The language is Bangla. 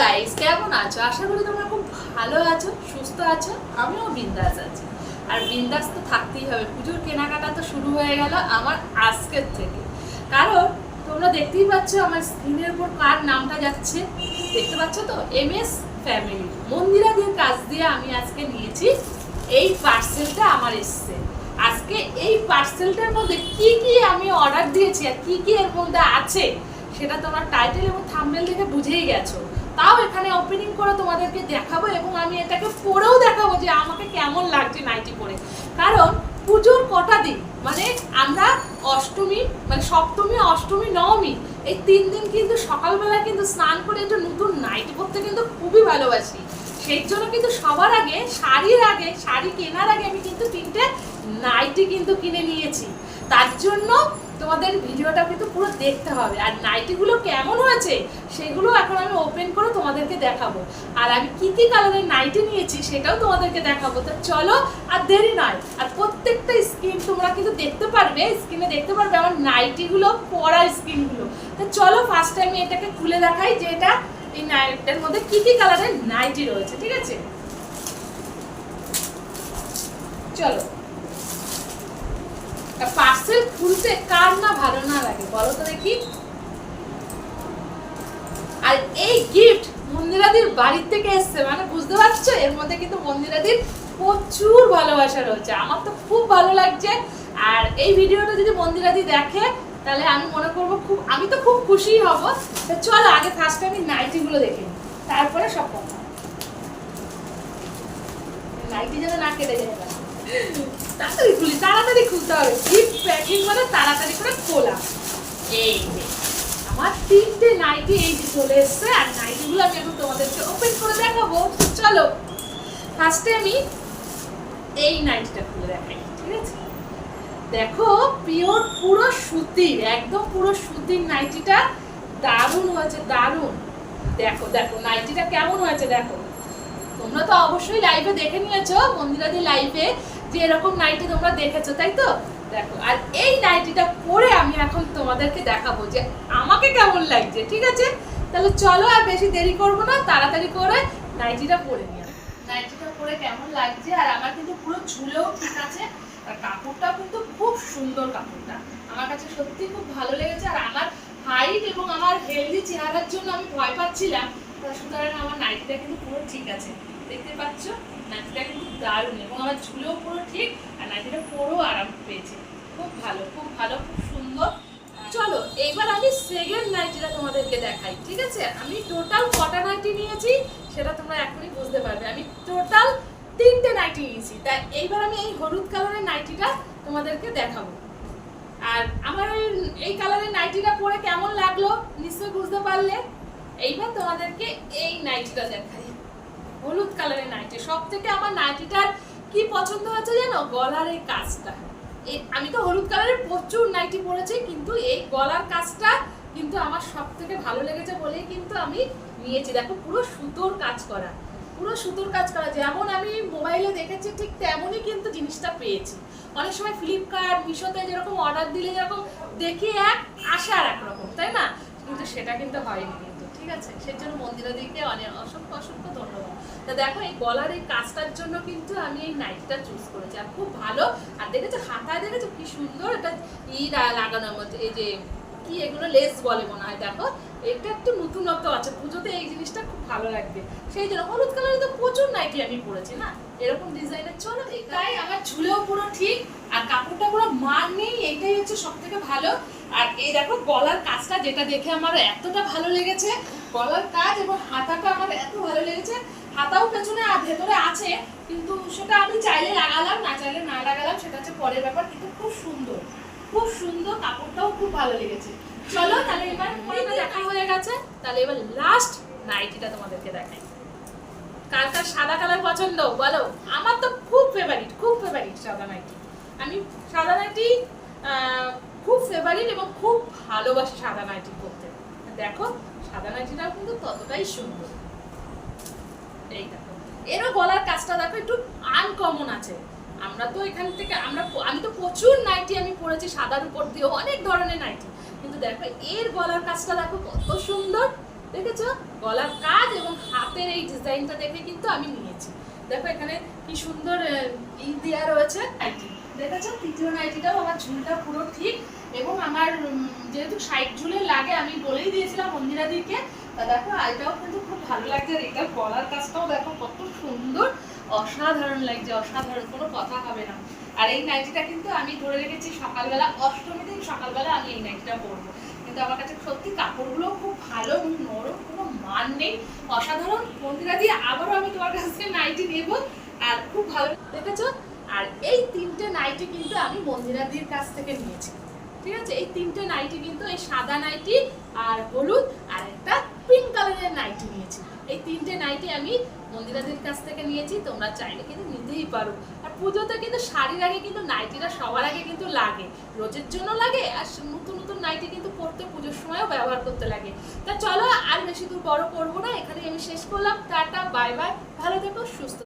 গাইস কেমন আছো? আশা করি তোমরা খুব ভালো আছো, সুস্থ আছো, আমিও বিন্দাস আছি। আর বিন্দাস তো থাকতেই হবে, পুজোর কেনাকাটা তো শুরু হয়ে গেল আমার আজকের থেকে। কারণ তোমরা দেখতেই পাচ্ছ আমার স্ক্রিনের উপর কার নামটা যাচ্ছে। দেখতে পাচ্ছ তো? এম এস ফ্যামিলি মন্দিরাদের কাজ দিয়ে আমি আজকে নিয়েছি, এই পার্সেলটা আমার এসছে। আজকে এই পার্সেলটার মধ্যে কি কি আমি অর্ডার দিয়েছি আর কি কি এর মধ্যে আছে, সেটা তোমরা টাইটেল এবং থাম্বনেল দেখে বুঝেই গেছো। তাও এখানে ওপেনিং করে তোমাদেরকে দেখাবো এবং আমি এটাকে পরেও দেখাবো যে আমাকে কেমন লাগছে নাইটি পরে। কারণ পুজোর কটা দিন? মানে আমরা অষ্টমী মানে সপ্তমী, অষ্টমী, নবমী, এই তিন দিন কিন্তু সকালবেলা কিন্তু স্নান করে একটু নতুন নাইট পরতে কিন্তু খুবই ভালোবাসি। সেই জন্য কিন্তু সবার আগে, শাড়ির আগে, শাড়ি কেনার আগে আমি কিন্তু তিনটে নাইটি কিন্তু কিনে নিয়েছি। তার জন্য তোমাদের ভিডিওটা কিন্তু পুরো দেখতে হবে। আর নাইটিগুলো কেমন হয়েছে সেগুলো এখন আমি ওপেন করে তোমাদেরকে দেখাবো। আর আমি কি কি কালারের নাইটি নিয়েছি সেটাও তোমাদেরকে দেখাবো। তো চলো, আর দেরি নয়। আর প্রত্যেকটা স্কিন তোমরা কিন্তু দেখতে পারবে স্কিনে দেখতে পারবে আমার নাইটিগুলো, পরা স্কিনগুলো তো চলো ফার্স্ট টাইম এটাকে খুলে দেখাই যে এটা, এই নাইটের মধ্যে কি কি কালারের নাইটি রয়েছে, ঠিক আছে? চলো। পার্সেল খুলতে কার না ভালো না লাগে? বলো তো দেখি। আর এই গিফট মন্দিরাদির বাড়ির থেকে এসছে মানে বুঝতে পারছ? এর মধ্যে কিন্তু মন্দিরাদির প্রচুর ভালোবাসা রয়েছে। আমার তো খুব ভালো লাগছে। আর এই ভিডিওটা যদি মন্দিরাদি দেখে, তাহলে আমি মনে করব খুব, আমি তো খুব খুশি হব। তো চলো, আগে ফার্স্ট আমি নাইটিগুলো দেখে। তারপরে সব কথা। নাইটি যেন না কেটে যায়। তাড়াতাড়ি খুলি তাড়াতাড়ি খুলতে হবে। গিফট প্যাকিং মানে তাড়াতাড়ি করে খোলা। এই যে। আমার তিনটে নাইটি এই যে চলে এসছে আর নাইটিগুলো আমি এখন তোমাদেরকে ওপেন করে দেখাবো। চলো ফার্স্টে আমি এই নাইটিটা খুলে দেখাই ঠিক আছে? দেখো পিওর পুরো সুতির একদম পুরো সুতির নাইটিটা দারুণ হয়েছে দারুণ। দেখো দেখো নাইটিটা কেমন হয়েছে দেখো। তোমরা তো অবশ্যই লাইভে দেখে নিয়েছো মন্দিরাদি লাইভে যে এরকম নাইটি তোমরা দেখেছ, তাই তো? দেখো, আর এই নাইটিটা পরে আমি এখন তোমাদেরকে দেখাবো যে আমাকে কেমন লাগছে, ঠিক আছে? তাহলে চলো আর বেশি দেরি করব না, তাড়াতাড়ি করে নাইটিটা পরে নিয়ে নাইটিটা পরে কেমন লাগছে, আর আমার কিন্তু পুরো ঝুলেও ঠিক আছে, আর কাপড়টাও কিন্তু খুব সুন্দর কাপড়টা। আমার কাছে সত্যি খুব ভালো লেগেছে, আর আমার হাইট এবং আমার হেলদি চেহারার জন্য আমি ভয় পাচ্ছিলাম সুতরাং আমার নাইটিটা কিন্তু পুরো ঠিক আছে। দেখতে পাচ্ছ? নাইটিটা কিন্তু দারুণ এবং আমার ঝুলেও পুরো ঠিক, আর নাইটিটা পুরো আরাম পেয়েছে। খুব ভালো খুব ভালো, খুব সুন্দর। চলো, এইবার আমি সেকেন্ড নাইটিটা তোমাদেরকে দেখাই, ঠিক আছে? আমি টোটাল কটা নাইটি নিয়েছি, সেটা তোমরা এখনই বুঝতে পারবে। আমি টোটাল তিনটে নাইটি নিয়েছি। তাই এইবার আমি এই হলুদ কালারের নাইটিটা তোমাদেরকে দেখাবো। আর আমার ওই, এই কালারের নাইটিটা পরে কেমন লাগল, নিশ্চয়ই বুঝতে পারলে? এইবার তোমাদেরকে এই নাইটিটা দেখাই। হলুদ কালারের নাইটি। সব থেকে আমার নাইটিটার কি পছন্দ হয়েছে জানো? গলার এই কাজটা। আমি তো হলুদ কালারের প্রচুর নাইটি পরেছি, কিন্তু এই গলার কাজটা কিন্তু আমার সব থেকে ভালো লেগেছে বলেই কিন্তু আমি নিয়েছি। দেখো, পুরো সুতোর কাজ করা। পুরো সুতোর কাজ করা। যেমন আমি মোবাইলে দেখেছি, ঠিক তেমনই কিন্তু জিনিসটা পেয়েছি। অনেক সময় ফ্লিপকার্ট মিশোতে যেরকম অর্ডার দিলে যেরকম দেখি এক, আসে আর এক রকম তাই না? কিন্তু সেটা কিন্তু হয়নি কিন্তু, ঠিক আছে? সেই জন্য মন্দিরা দিকে অনেক অসংখ্য অসংখ্য ধন্যবাদ। তা দেখো, এই গলার এই কাজটার জন্য কিন্তু আমি এই নাইটটা চুজ করেছি। আর খুব ভালো। আর দেখেছ, হাতায় দেখেছ, কি সুন্দর এটা ই লা- লাগানো মধ্যে, এই যে কি এগুলো লেস বলে মনে হয়, দেখো। এটা একটু নতুনত্ব আছে, পুজোতে এই জিনিসটা খুব ভালো লাগবে। সেই জন্য হলুদ কালারে তো প্রচুর নাইটি আমি পরেছি, না? এরকম ডিজাইনের চলো তাই আমার ঝুলেও পুরো ঠিক, আর কাপড়টা পুরো মান নেই, এইটাই হচ্ছে সব থেকে ভালো। আর এই দেখো, গলার কাজটা যেটা দেখে আমার এতটা ভালো লেগেছে, গলার কাজ এবং হাতাটা আমার এত ভালো লেগেছে হাতাও পেছনে আর ভেতরে আছে, কিন্তু সেটা আমি চাইলে লাগালাম, না চাইলে না লাগালাম, সেটা হচ্ছে পরের ব্যাপার, কিন্তু খুব সুন্দর। খুব সুন্দর, কাপড়টাও খুব ভালো লেগেছে। চলো তাহলে এবার দেখা হয়ে গেছে। তাহলে এবার লাস্ট নাইটিটা তোমাদেরকে দেখাই। কার কার সাদা কালার পছন্দ? বলো। আমার তো খুব ফেভারিট খুব ফেভারিট সাদা নাইটি আমি সাদা নাইটি খুব ফেভারিট এবং খুব ভালোবাসি সাদা নাইটি পরতে। দেখো, সাদা নাইটিটাও কিন্তু ততটাই সুন্দর। এই দেখো। এরও গলার কাজটা দেখো, একটু আনকমন আছে। আমরা তো এখান থেকে, আমরা আমি তো প্রচুর নাইটি আমি পরেছি, সাদার উপর দিয়েও অনেক ধরনের নাইটি। কিন্তু দেখো, এর গলার কাজটা দেখো কত সুন্দর, দেখেছ? গলার কাজ এবং হাতের এই ডিজাইনটা দেখে কিন্তু আমি নিয়েছি। দেখো এখানে কি সুন্দর ই দেওয়া রয়েছে। নাইটি দেখেছ? তৃতীয় নাইটিটাও আমার ঝুলটা পুরো ঠিক এবং আমার যেহেতু সাইড ঝুলে লাগে, আমি বলেই দিয়েছিলাম মন্দিরাদিকে। তা দেখো এটাও কিন্তু খুব ভালো লাগছে আর এটা গলার কাজটাও দেখো কত সুন্দর। অসাধারণ লাগছে, অসাধারণ, কোনো কথা হবে না। আর এই নাইটিটা কিন্তু আমি ধরে রেখেছি সকালবেলা অষ্টমী দিন সকালবেলা আমি এই নাইটিটা পরবো। কিন্তু আমার কাছে সত্যি কাপড়গুলো খুব ভালো এবং নরম, কোনো মান নেই। অসাধারণ। মন্দিরা দিয়ে আবারও আমি তোমার কাছ থেকে নাইটি নেব। আর খুব ভালো দেখেছ? আর এই তিনটে নাইটি কিন্তু আমি মন্দিরাদির কাছ থেকে নিয়েছি। ঠিক আছে? এই তিনটে নাইটি কিন্তু এই সাদা নাইটি আর হলুদ আর একটা পিঙ্ক কালারের নাইটি নিয়েছি। এই তিনটে নাইটি আমি মন্দিরাদির কাছ থেকে নিয়েছি, তোমরা চাইলে কিন্তু নিতেই পারো। আর পুজোতে কিন্তু শাড়ির আগে কিন্তু নাইটিটা সবার আগে কিন্তু লাগে। রোজের জন্য লাগে আর নতুন নতুন নাইটি কিন্তু পরতে পুজোর সময়ও ব্যবহার করতে লাগে। তা চলো আর বেশি দূর বড় করব না এখানে আমি শেষ করলাম। টাটা, বাই বাই, ভালো থেকো, সুস্থ